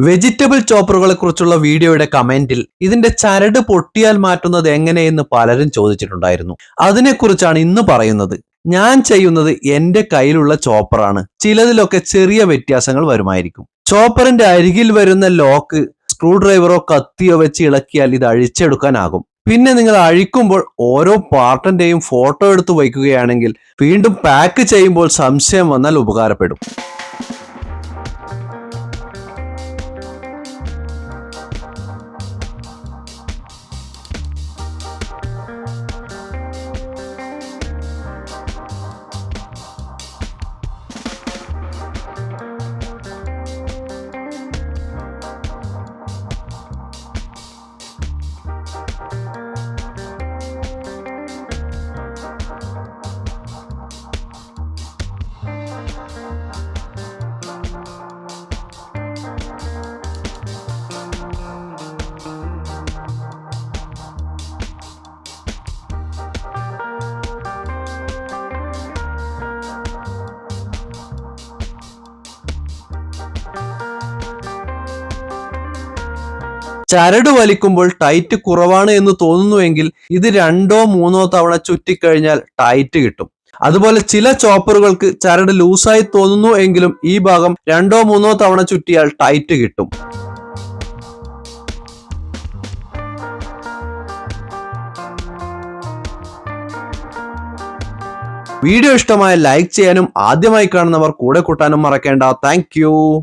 Vegetable ചോപ്പറുകളെ കുറിച്ചുള്ള വീഡിയോയുടെ കമന്റിൽ ഇതിന്റെ ചരട് പൊട്ടിയാൽ മാറ്റുന്നത് എങ്ങനെയെന്ന് പലരും ചോദിച്ചിട്ടുണ്ടായിരുന്നു. അതിനെക്കുറിച്ചാണ് ഇന്ന് പറയുന്നത്. ഞാൻ ചെയ്യുന്നത് എന്റെ കയ്യിലുള്ള ചോപ്പറാണ്. ചിലതിലൊക്കെ ചെറിയ വ്യത്യാസങ്ങൾ വരുമായിരിക്കും. ചോപ്പറിന്റെ അരികിൽ വരുന്ന ലോക്ക് സ്ക്രൂ ഡ്രൈവറോ കത്തിയോ വെച്ച് ഇളക്കിയാൽ ഇത് അഴിച്ചെടുക്കാനാകും. പിന്നെ നിങ്ങൾ അഴിക്കുമ്പോൾ ഓരോ പാർട്ടിന്റെയും ഫോട്ടോ എടുത്ത് വയ്ക്കുകയാണെങ്കിൽ വീണ്ടും പാക്ക് ചെയ്യുമ്പോൾ സംശയം വന്നാൽ ഉപകാരപ്പെടും. ചരട് വലിക്കുമ്പോൾ ടൈറ്റ് കുറവാണ് എന്ന് തോന്നുന്നുവെങ്കിൽ ഇത് രണ്ടോ മൂന്നോ തവണ ചുറ്റിക്കഴിഞ്ഞാൽ ടൈറ്റ് കിട്ടും. അതുപോലെ ചില ചോപ്പറുകൾക്ക് ചരട് ലൂസായി തോന്നുന്നു എങ്കിലും ഈ ഭാഗം രണ്ടോ മൂന്നോ തവണ ചുറ്റിയാൽ ടൈറ്റ് കിട്ടും. വീഡിയോ ഇഷ്ടമായ ലൈക്ക് ചെയ്യാനും ആദ്യമായി കാണുന്നവർ കൂടെ കൂട്ടാനും മറക്കേണ്ട. താങ്ക്